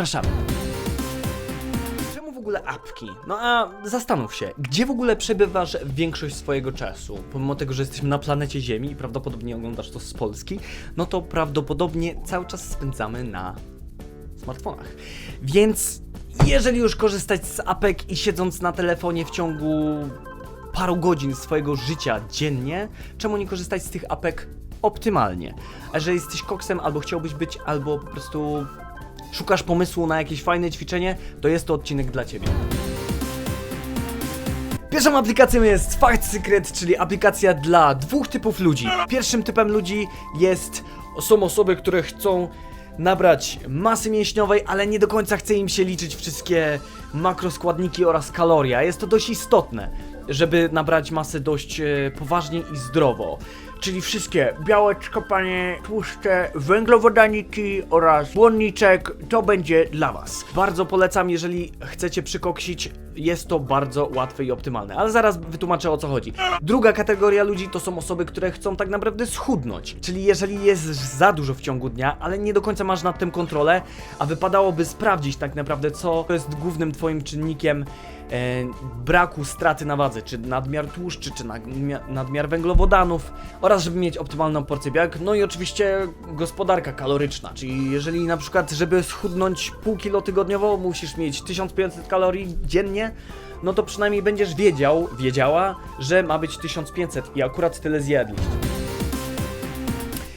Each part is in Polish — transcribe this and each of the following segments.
Zapraszamy. Czemu w ogóle apki? No a zastanów się, gdzie w ogóle przebywasz większość swojego czasu? Pomimo tego, że jesteśmy na planecie Ziemi i prawdopodobnie oglądasz to z Polski, no to prawdopodobnie cały czas spędzamy na smartfonach. Więc jeżeli już korzystać z apek i siedząc na telefonie w ciągu paru godzin swojego życia dziennie, czemu nie korzystać z tych apek optymalnie? A jeżeli jesteś koksem, albo chciałbyś być, albo po prostu szukasz pomysłu na jakieś fajne ćwiczenie, to jest to odcinek dla Ciebie. Pierwszą aplikacją jest Fart Secret, czyli aplikacja dla dwóch typów ludzi. Pierwszym typem ludzi jest są osoby, które chcą nabrać masy mięśniowej, ale nie do końca chce im się liczyć wszystkie makroskładniki oraz kaloria. Jest to dość istotne, żeby nabrać masy dość e, poważnie i zdrowo. Czyli wszystkie białeczko, panie, tłuszcze, węglowodaniki oraz błonniczek, to będzie dla Was. Bardzo polecam, jeżeli chcecie przykoksić, jest to bardzo łatwe i optymalne. Ale zaraz wytłumaczę o co chodzi. Druga kategoria ludzi to są osoby, które chcą tak naprawdę schudnąć. Czyli jeżeli jest za dużo w ciągu dnia, ale nie do końca masz nad tym kontrolę, a wypadałoby sprawdzić tak naprawdę, co jest głównym Twoim czynnikiem e, braku straty na wadze, czy nadmiar tłuszczy, czy nadmiar, nadmiar węglowodanów oraz żeby mieć optymalną porcję białek, no i oczywiście gospodarka kaloryczna, czyli jeżeli na przykład, żeby schudnąć pół kilo tygodniowo musisz mieć 1500 kalorii dziennie, no to przynajmniej będziesz wiedział, wiedziała, że ma być 1500 i akurat tyle zjedliście.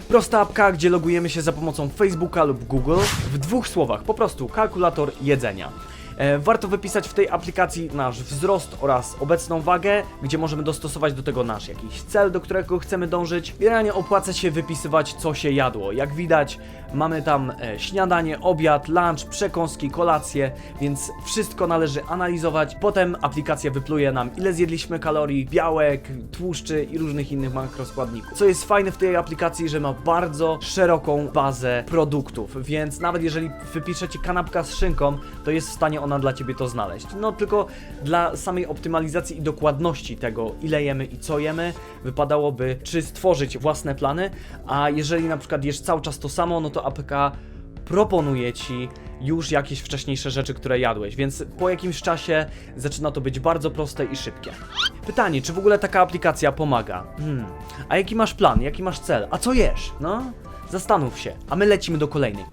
Prosta apka, gdzie logujemy się za pomocą Facebooka lub Google w dwóch słowach, po prostu kalkulator jedzenia. E, warto wypisać w tej aplikacji nasz wzrost oraz obecną wagę, gdzie możemy dostosować do tego nasz jakiś cel, do którego chcemy dążyć. Generalnie opłaca się wypisywać, co się jadło. Jak widać, mamy tam e, śniadanie, obiad, lunch, przekąski, kolacje, więc wszystko należy analizować. Potem aplikacja wypluje nam, ile zjedliśmy kalorii, białek, tłuszczy i różnych innych makroskładników. Co jest fajne w tej aplikacji, że ma bardzo szeroką bazę produktów, więc nawet jeżeli wypiszecie kanapka z szynką, to jest w stanie ona dla Ciebie to znaleźć. No tylko dla samej optymalizacji i dokładności tego, ile jemy i co jemy, wypadałoby czy stworzyć własne plany, a jeżeli na przykład jesz cały czas to samo, no to APK proponuje Ci już jakieś wcześniejsze rzeczy, które jadłeś, więc po jakimś czasie zaczyna to być bardzo proste i szybkie. Pytanie, czy w ogóle taka aplikacja pomaga? Hmm. A jaki masz plan? Jaki masz cel? A co jesz? No, zastanów się, a my lecimy do kolejnej.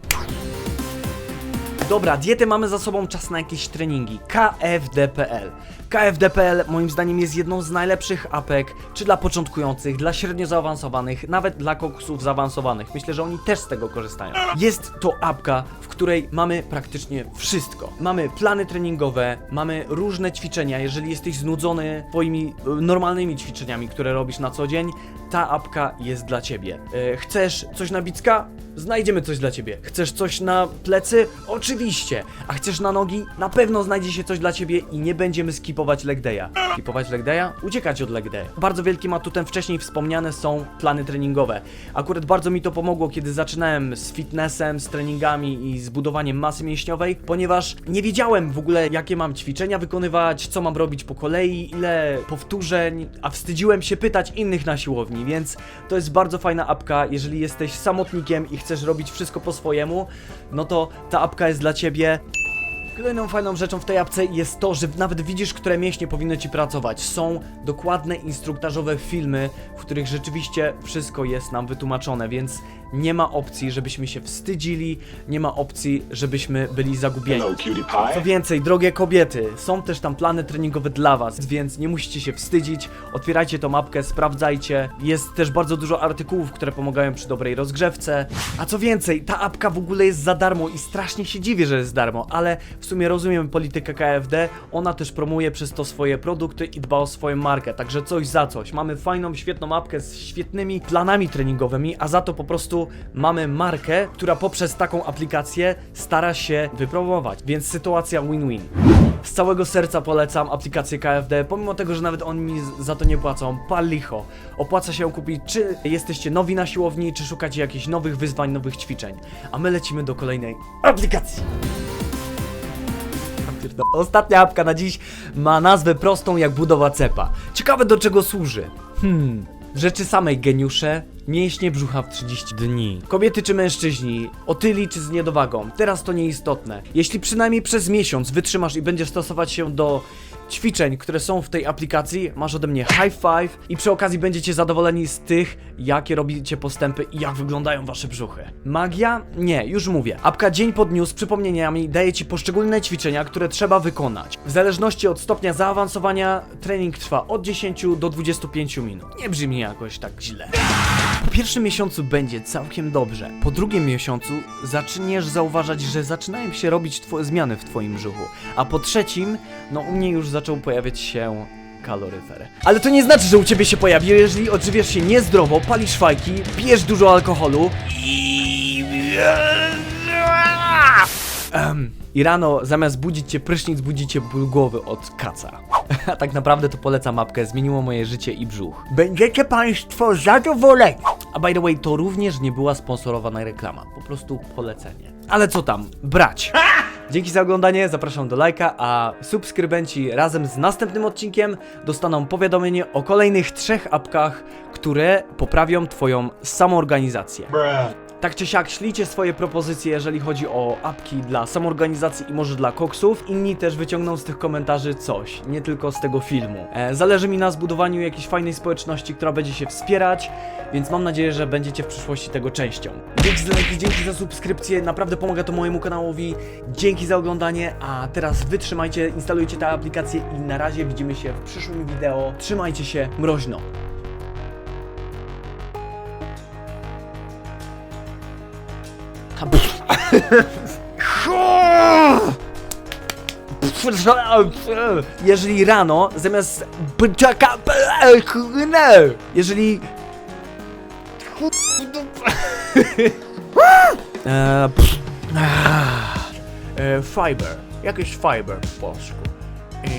Dobra, dietę mamy za sobą, czas na jakieś treningi. KFD.pl KFD.pl moim zdaniem jest jedną z najlepszych apek, czy dla początkujących, dla średnio zaawansowanych, nawet dla koksów zaawansowanych. Myślę, że oni też z tego korzystają. Jest to apka, w której mamy praktycznie wszystko. Mamy plany treningowe, mamy różne ćwiczenia. Jeżeli jesteś znudzony twoimi e, normalnymi ćwiczeniami, które robisz na co dzień, ta apka jest dla ciebie. E, chcesz coś na bicka? Znajdziemy coś dla ciebie. Chcesz coś na plecy? Oczywiście. A chcesz na nogi? Na pewno znajdzie się coś dla ciebie i nie będziemy skipować leg day'a. Skipować leg day'a? Uciekać od leg day. Bardzo wielkim atutem wcześniej wspomniane są plany treningowe. Akurat bardzo mi to pomogło, kiedy zaczynałem z fitnessem, z treningami i z budowaniem masy mięśniowej, ponieważ nie wiedziałem w ogóle, jakie mam ćwiczenia wykonywać, co mam robić po kolei, ile powtórzeń, a wstydziłem się pytać innych na siłowni, więc to jest bardzo fajna apka, jeżeli jesteś samotnikiem i chcesz robić wszystko po swojemu, no to ta apka jest dla ciebie. Kolejną fajną rzeczą w tej apce jest to, że nawet widzisz, które mięśnie powinny ci pracować. Są dokładne instruktażowe filmy, w których rzeczywiście wszystko jest nam wytłumaczone, więc nie ma opcji, żebyśmy się wstydzili, nie ma opcji, żebyśmy byli zagubieni. Co więcej, drogie kobiety, są też tam plany treningowe dla was, więc nie musicie się wstydzić. Otwierajcie tą mapkę, sprawdzajcie. Jest też bardzo dużo artykułów, które pomagają przy dobrej rozgrzewce. A co więcej, ta apka w ogóle jest za darmo i strasznie się dziwię, że jest darmo, ale w sumie rozumiem politykę KFD. Ona też promuje przez to swoje produkty i dba o swoją markę, także coś za coś. Mamy fajną, świetną mapkę z świetnymi planami treningowymi, a za to po prostu mamy markę, która poprzez taką aplikację stara się wypromować, więc sytuacja win-win. Z całego serca polecam aplikację KFD, pomimo tego, że nawet oni mi za to nie płacą. Pal licho. Opłaca się ją kupić, czy jesteście nowi na siłowni, czy szukacie jakichś nowych wyzwań, nowych ćwiczeń. A my lecimy do kolejnej aplikacji. Ostatnia apka na dziś ma nazwę prostą jak budowa cepa. Ciekawe do czego służy. Hmm. W rzeczy samej geniusze, mięśnie brzucha w 30 dni. Kobiety czy mężczyźni, otyli czy z niedowagą, teraz to nieistotne. Jeśli przynajmniej przez miesiąc wytrzymasz i będziesz stosować się do ćwiczeń, które są w tej aplikacji, masz ode mnie high five i przy okazji będziecie zadowoleni z tych, jakie robicie postępy i jak wyglądają wasze brzuchy. Magia? Nie, już mówię. Apka dzień po dniu z przypomnieniami daje ci poszczególne ćwiczenia, które trzeba wykonać. W zależności od stopnia zaawansowania, trening trwa od 10 do 25 minut. Nie brzmi jakoś tak źle. Po pierwszym miesiącu będzie całkiem dobrze. Po drugim miesiącu zaczniesz zauważać, że zaczynają się robić zmiany w twoim brzuchu. A po trzecim, no u mnie już zaczął pojawiać się kaloryfer. Ale to nie znaczy, że u ciebie się pojawi, jeżeli odżywiasz się niezdrowo, palisz fajki, pijesz dużo alkoholu i... I rano zamiast budzić cię prysznic, budzicie ból głowy od kaca. A tak naprawdę to polecam mapkę, zmieniło moje życie i brzuch. Będziecie państwo zadowoleni. A by the way, to również nie była sponsorowana reklama, po prostu polecenie. Ale co tam, brać. Dzięki za oglądanie, zapraszam do lajka, a subskrybenci razem z następnym odcinkiem dostaną powiadomienie o kolejnych trzech apkach, które poprawią twoją samoorganizację. Tak czy siak, ślijcie swoje propozycje, jeżeli chodzi o apki dla samoorganizacji i może dla koksów. Inni też wyciągną z tych komentarzy coś, nie tylko z tego filmu. E, zależy mi na zbudowaniu jakiejś fajnej społeczności, która będzie się wspierać, więc mam nadzieję, że będziecie w przyszłości tego częścią. Dzięki za lajki, dzięki za subskrypcję, naprawdę pomaga to mojemu kanałowi. Dzięki za oglądanie, a teraz wytrzymajcie, instalujcie tę aplikację i na razie widzimy się w przyszłym wideo. Trzymajcie się, mroźno. Jeżeli rano zamiast bczaka jeżeli e, ah, e, fiber, jakiś fiber po polsku. E,